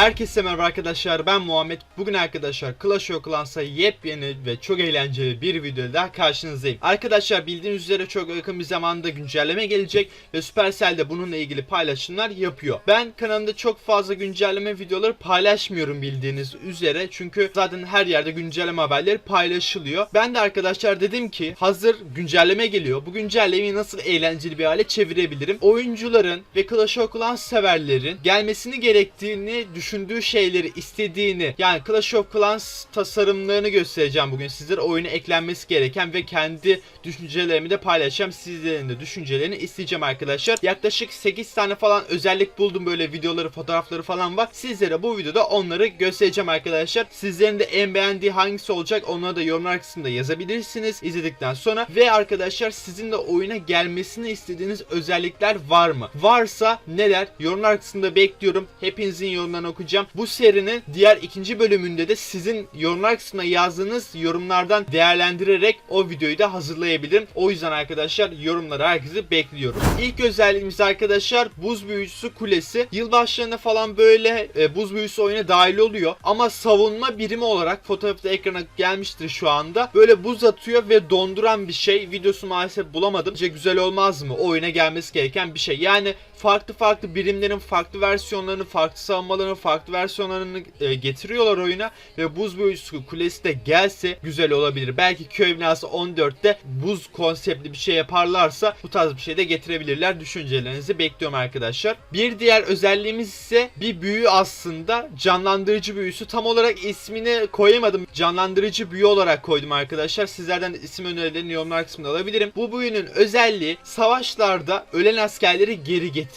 Herkese merhaba arkadaşlar ben Muhammed. Bugün arkadaşlar Clash of Clans'a yepyeni ve çok eğlenceli bir video daha karşınızdayım. Arkadaşlar bildiğiniz üzere çok yakın bir zamanda güncelleme gelecek ve Supercell de bununla ilgili paylaşımlar yapıyor. Ben kanalımda çok fazla güncelleme videoları paylaşmıyorum bildiğiniz üzere. Çünkü zaten her yerde güncelleme haberleri paylaşılıyor. Ben de arkadaşlar dedim ki hazır güncelleme geliyor. Bu güncellemeyi nasıl eğlenceli bir hale çevirebilirim? Oyuncuların ve Clash of Clans severlerin gelmesini gerektiğini düşündüğü şeyleri istediğini yani Clash of Clans tasarımlarını göstereceğim bugün sizlere. Oyuna eklenmesi gereken ve kendi düşüncelerimi de paylaşacağım. Sizlerin de düşüncelerini isteyeceğim arkadaşlar. Yaklaşık 8 tane falan özellik buldum. Böyle videoları fotoğrafları falan var. Sizlere bu videoda onları göstereceğim arkadaşlar. Sizlerin de en beğendiği hangisi olacak onları da yorumlar kısmında yazabilirsiniz izledikten sonra. Ve arkadaşlar sizin de oyuna gelmesini istediğiniz özellikler var mı? Varsa neler? Yorumlar kısmında bekliyorum. Hepinizin yorumlarını okuyacağım. Bu serinin diğer ikinci bölümünde de sizin yorumlar kısmına yazdığınız yorumlardan değerlendirerek o videoyu da hazırlayabilirim. O yüzden arkadaşlar yorumlara herkesi bekliyorum. İlk özelliğimiz arkadaşlar buz büyücüsü kulesi. Yılbaşlarına falan böyle e, buz büyücüsü oyuna dahil oluyor. Ama savunma birimi olarak fotoğrafta ekrana gelmiştir şu anda. Böyle buz atıyor ve donduran bir şey. Videosu maalesef bulamadım. Bence güzel olmaz mı? O oyuna gelmesi gereken bir şey. Yani farklı farklı birimlerin farklı versiyonlarını, farklı savunmaların farklı versiyonlarını e, getiriyorlar oyuna ve buz büyücüsü kulesi de gelse güzel olabilir. Belki köy binası 14'te buz konseptli bir şey yaparlarsa bu tarz bir şey de getirebilirler. Düşüncelerinizi bekliyorum arkadaşlar. Bir diğer özelliğimiz ise bir büyü aslında canlandırıcı büyüsü. Tam olarak ismini koyamadım. Canlandırıcı büyü olarak koydum arkadaşlar. Sizlerden de isim önerilerini yorumlar kısmında alabilirim. Bu büyünün özelliği savaşlarda ölen askerleri geri getiriyor.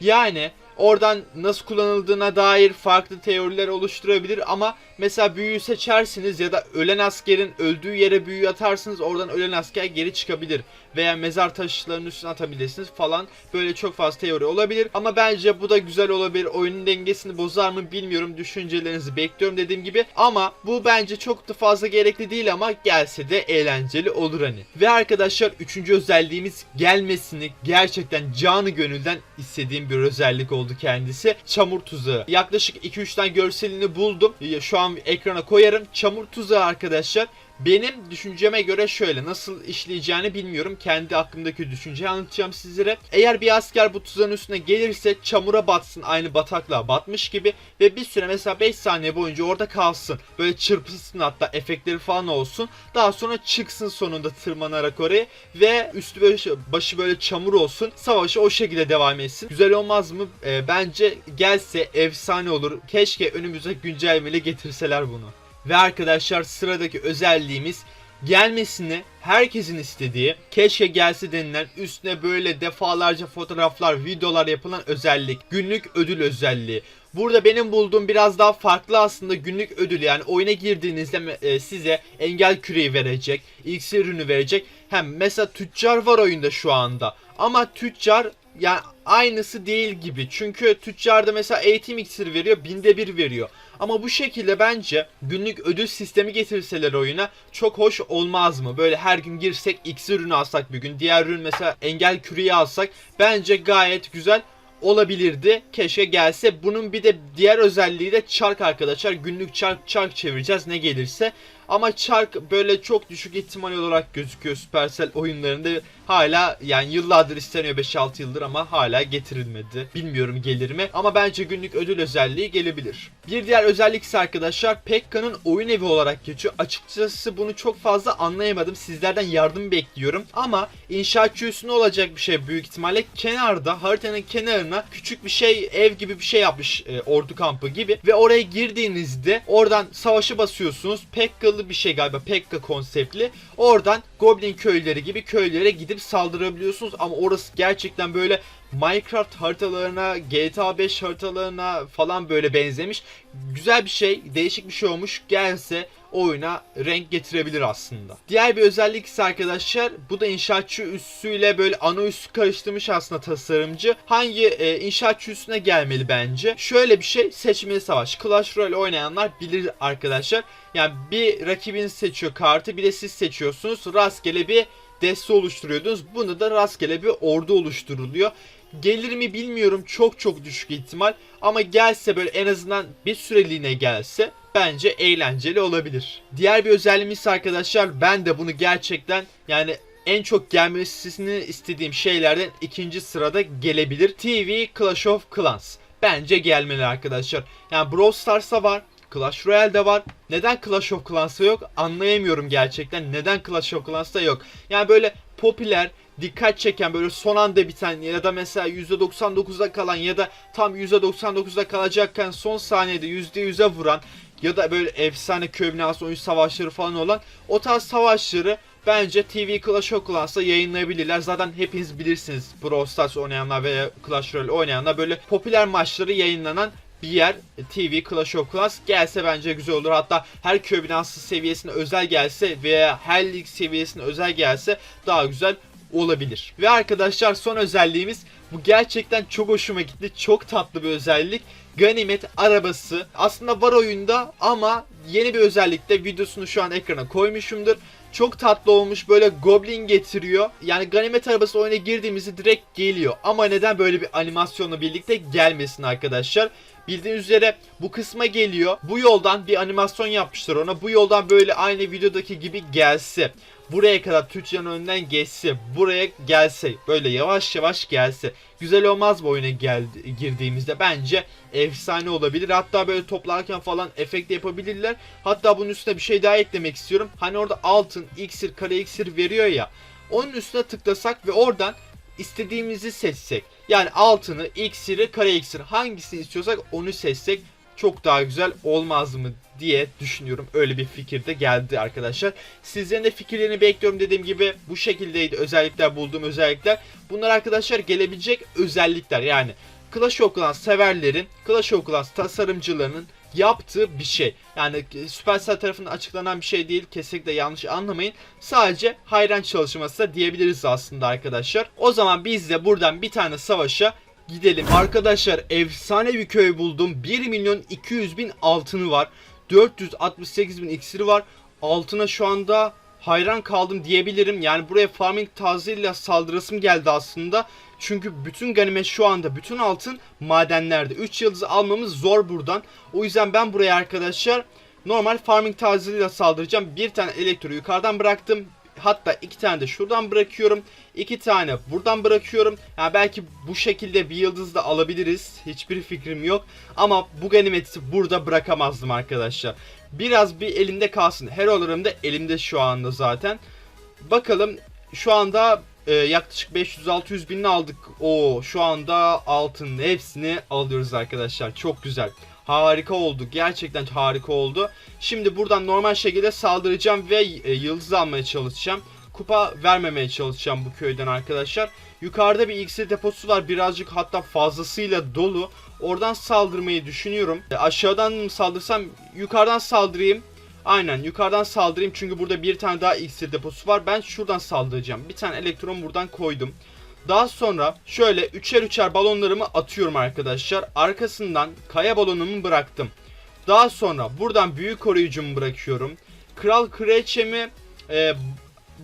Yani oradan nasıl kullanıldığına dair farklı teoriler oluşturabilir ama mesela büyüyü seçersiniz ya da ölen askerin öldüğü yere büyü atarsınız oradan ölen asker geri çıkabilir veya mezar taşlarının üstüne atabilirsiniz falan. Böyle çok fazla teori olabilir ama bence bu da güzel olabilir. Oyunun dengesini bozar mı bilmiyorum düşüncelerinizi bekliyorum dediğim gibi ama bu bence çok da fazla gerekli değil ama gelse de eğlenceli olur hani. Ve arkadaşlar üçüncü özelliğimiz gelmesini gerçekten canı gönülden istediğim bir özellik oldu kendisi. Çamur tuzağı. Yaklaşık 2-3 tane görselini buldum. Şu an ekrana koyarım. Çamur tuzağı arkadaşlar benim düşünceme göre şöyle nasıl işleyeceğini bilmiyorum. Kendi aklımdaki düşünceyi anlatacağım sizlere. Eğer bir asker bu tuzağın üstüne gelirse çamura batsın aynı bataklığa batmış gibi ve bir süre mesela 5 saniye boyunca orada kalsın. Böyle çırpılsın hatta efektleri falan olsun. Daha sonra çıksın sonunda tırmanarak oraya ve üstü böyle başı böyle çamur olsun. Savaşı o şekilde devam etsin. Güzel olmaz mı? Ee, bence gelse efsane olur. Keşke önümüze güncellemeyle getirseler bunu. Ve arkadaşlar sıradaki özelliğimiz gelmesini herkesin istediği keşke gelse denilen üstüne böyle defalarca fotoğraflar videolar yapılan özellik. Günlük ödül özelliği. Burada benim bulduğum biraz daha farklı aslında günlük ödül. Yani oyuna girdiğinizde e, size engel küreği verecek, iksir ürünü verecek. Hem mesela tüccar var oyunda şu anda. Ama tüccar yani aynısı değil gibi. Çünkü tüccarda mesela eğitim iksiri veriyor, binde bir veriyor. Ama bu şekilde bence günlük ödül sistemi getirseler oyuna çok hoş olmaz mı? Böyle her gün girsek iksir ürünü alsak bir gün, diğer ürün mesela engel küreği alsak bence gayet güzel olabilirdi. Keşke gelse. Bunun bir de diğer özelliği de çark arkadaşlar. Günlük çark çark çevireceğiz ne gelirse. Ama çark böyle çok düşük ihtimal olarak gözüküyor Supercell oyunlarında. Hala yani yıllardır isteniyor 5-6 yıldır ama hala getirilmedi. Bilmiyorum gelir mi ama bence günlük ödül özelliği gelebilir. Bir diğer özellik ise arkadaşlar Pekka'nın oyun evi olarak geçiyor. Açıkçası bunu çok fazla anlayamadım. Sizlerden yardım bekliyorum. Ama inşaatçı olacak bir şey büyük ihtimalle. Kenarda haritanın kenarına küçük bir şey ev gibi bir şey yapmış e, ordu kampı gibi. Ve oraya girdiğinizde oradan savaşı basıyorsunuz. Pekka'lı bir şey galiba Pekka konseptli. Oradan Goblin köyleri gibi köylere gidip saldırabiliyorsunuz ama orası gerçekten böyle Minecraft haritalarına, GTA 5 haritalarına falan böyle benzemiş. Güzel bir şey, değişik bir şey olmuş. Gelse oyuna renk getirebilir aslında. Diğer bir özellik ise arkadaşlar bu da inşaatçı üssüyle böyle ana üssü karıştırmış aslında tasarımcı. Hangi e, inşaatçı üssüne gelmeli bence? Şöyle bir şey seçmeli savaş. Clash Royale oynayanlar bilir arkadaşlar. Yani bir rakibin seçiyor kartı bir de siz seçiyorsunuz. Rastgele bir deste oluşturuyordunuz. Bunu da rastgele bir ordu oluşturuluyor. Gelir mi bilmiyorum çok çok düşük ihtimal ama gelse böyle en azından bir süreliğine gelse bence eğlenceli olabilir. Diğer bir özelliğimiz arkadaşlar ben de bunu gerçekten yani en çok gelmesini istediğim şeylerden ikinci sırada gelebilir. TV Clash of Clans. Bence gelmeli arkadaşlar. Yani Brawl Stars'a var. Clash Royale'de var. Neden Clash of Clans'ta yok? Anlayamıyorum gerçekten. Neden Clash of Clans'ta yok? Yani böyle popüler, dikkat çeken böyle son anda biten ya da mesela %99'da kalan ya da tam %99'da kalacakken son saniyede %100'e vuran ya da böyle efsane köy binası oyun savaşları falan olan o tarz savaşları bence TV Clash of Clans'ta yayınlayabilirler. Zaten hepiniz bilirsiniz Brawl Stars oynayanlar veya Clash Royale oynayanlar böyle popüler maçları yayınlanan bir yer TV Clash of Clans gelse bence güzel olur. Hatta her köy binası seviyesine özel gelse veya her lig seviyesine özel gelse daha güzel olabilir. Ve arkadaşlar son özelliğimiz bu gerçekten çok hoşuma gitti. Çok tatlı bir özellik. Ganimet arabası aslında var oyunda ama yeni bir özellikte videosunu şu an ekrana koymuşumdur. Çok tatlı olmuş böyle goblin getiriyor. Yani ganimet arabası oyuna girdiğimizde direkt geliyor. Ama neden böyle bir animasyonla birlikte gelmesin arkadaşlar? Bildiğiniz üzere bu kısma geliyor. Bu yoldan bir animasyon yapmışlar ona. Bu yoldan böyle aynı videodaki gibi gelse. Buraya kadar Türkçe'nin önünden geçse. Buraya gelse. Böyle yavaş yavaş gelse. Güzel olmaz mı oyuna geldi, girdiğimizde? Bence efsane olabilir. Hatta böyle toplarken falan efekt yapabilirler. Hatta bunun üstüne bir şey daha eklemek istiyorum. Hani orada altın, iksir, kare iksir veriyor ya. Onun üstüne tıklasak ve oradan istediğimizi seçsek. Yani altını, iksiri, kare iksir hangisini istiyorsak onu seçsek çok daha güzel olmaz mı diye düşünüyorum. Öyle bir fikir de geldi arkadaşlar. Sizlerin de fikirlerini bekliyorum dediğim gibi bu şekildeydi özellikler bulduğum özellikler. Bunlar arkadaşlar gelebilecek özellikler yani Clash of Clans severlerin, Clash of Clans tasarımcılarının yaptığı bir şey. Yani Supercell tarafından açıklanan bir şey değil. Kesinlikle yanlış anlamayın. Sadece hayran çalışması da diyebiliriz aslında arkadaşlar. O zaman biz de buradan bir tane savaşa gidelim. Arkadaşlar efsane bir köy buldum. 1 milyon 200 bin altını var. 468 bin iksiri var. Altına şu anda hayran kaldım diyebilirim. Yani buraya farming tarzıyla saldırısım geldi aslında. Çünkü bütün ganimet şu anda bütün altın madenlerde. 3 yıldızı almamız zor buradan. O yüzden ben buraya arkadaşlar normal farming tarzıyla saldıracağım. Bir tane elektro yukarıdan bıraktım. Hatta iki tane de şuradan bırakıyorum. iki tane buradan bırakıyorum. Yani belki bu şekilde bir yıldız da alabiliriz. Hiçbir fikrim yok. Ama bu ganimeti burada bırakamazdım arkadaşlar. Biraz bir elimde kalsın. Hero'larım da elimde şu anda zaten. Bakalım şu anda e, yaklaşık 500-600 binini aldık. O şu anda altının hepsini alıyoruz arkadaşlar. Çok güzel. Harika oldu. Gerçekten harika oldu. Şimdi buradan normal şekilde saldıracağım ve e, yıldız almaya çalışacağım. Kupa vermemeye çalışacağım bu köyden arkadaşlar. Yukarıda bir iksir deposu var. Birazcık hatta fazlasıyla dolu. Oradan saldırmayı düşünüyorum. E, aşağıdan mı saldırsam yukarıdan saldırayım. Aynen yukarıdan saldırayım çünkü burada bir tane daha iksir deposu var. Ben şuradan saldıracağım. Bir tane elektron buradan koydum. Daha sonra şöyle üçer üçer balonlarımı atıyorum arkadaşlar. Arkasından kaya balonumu bıraktım. Daha sonra buradan büyük koruyucumu bırakıyorum. Kral kraliçemi e,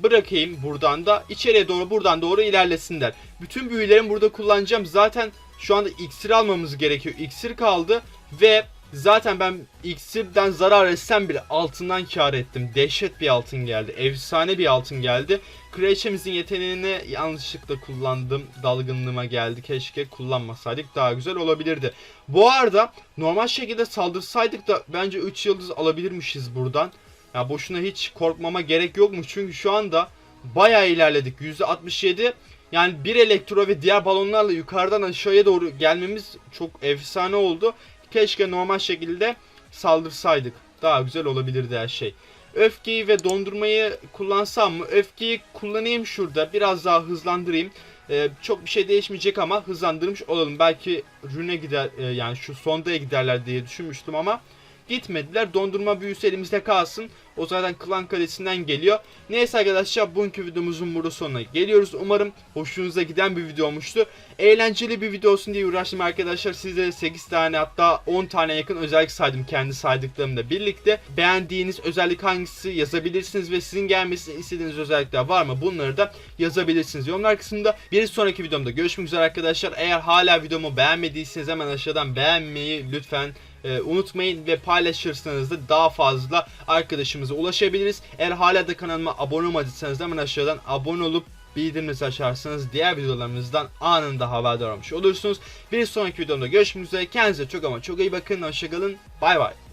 bırakayım buradan da içeriye doğru buradan doğru ilerlesinler. Bütün büyülerimi burada kullanacağım. Zaten şu anda iksir almamız gerekiyor. İksir kaldı ve zaten ben iksirden zarar etsem bile altından kar ettim. Dehşet bir altın geldi. Efsane bir altın geldi. Kraliçemizin yeteneğini yanlışlıkla kullandım. Dalgınlığıma geldi. Keşke kullanmasaydık daha güzel olabilirdi. Bu arada normal şekilde saldırsaydık da bence 3 yıldız alabilirmişiz buradan. Ya boşuna hiç korkmama gerek yokmuş. Çünkü şu anda bayağı ilerledik. %67 yani bir elektro ve diğer balonlarla yukarıdan aşağıya doğru gelmemiz çok efsane oldu. Keşke normal şekilde saldırsaydık. Daha güzel olabilirdi her şey. Öfkeyi ve dondurmayı kullansam mı? Öfkeyi kullanayım şurada. Biraz daha hızlandırayım. Ee, çok bir şey değişmeyecek ama hızlandırmış olalım. Belki rüne gider e, yani şu sondaya giderler diye düşünmüştüm ama gitmediler. Dondurma büyüsü elimizde kalsın. O zaten klan kalesinden geliyor. Neyse arkadaşlar bugünkü videomuzun burada sonuna geliyoruz. Umarım hoşunuza giden bir video olmuştu. Eğlenceli bir video olsun diye uğraştım arkadaşlar. Sizlere 8 tane hatta 10 tane yakın özellik saydım kendi saydıklarımla birlikte. Beğendiğiniz özellik hangisi yazabilirsiniz ve sizin gelmesini istediğiniz özellikler var mı? Bunları da yazabilirsiniz yorumlar kısmında. Bir sonraki videomda görüşmek üzere arkadaşlar. Eğer hala videomu beğenmediyseniz hemen aşağıdan beğenmeyi lütfen e, unutmayın ve paylaşırsanız da daha fazla arkadaşımıza ulaşabiliriz. Eğer hala da kanalıma abone olmadıysanız hemen aşağıdan abone olup bildiriminizi açarsanız diğer videolarımızdan anında haberdar olmuş olursunuz. Bir sonraki videomda görüşmek üzere. Kendinize çok ama çok iyi bakın. Hoşçakalın. Bay bay.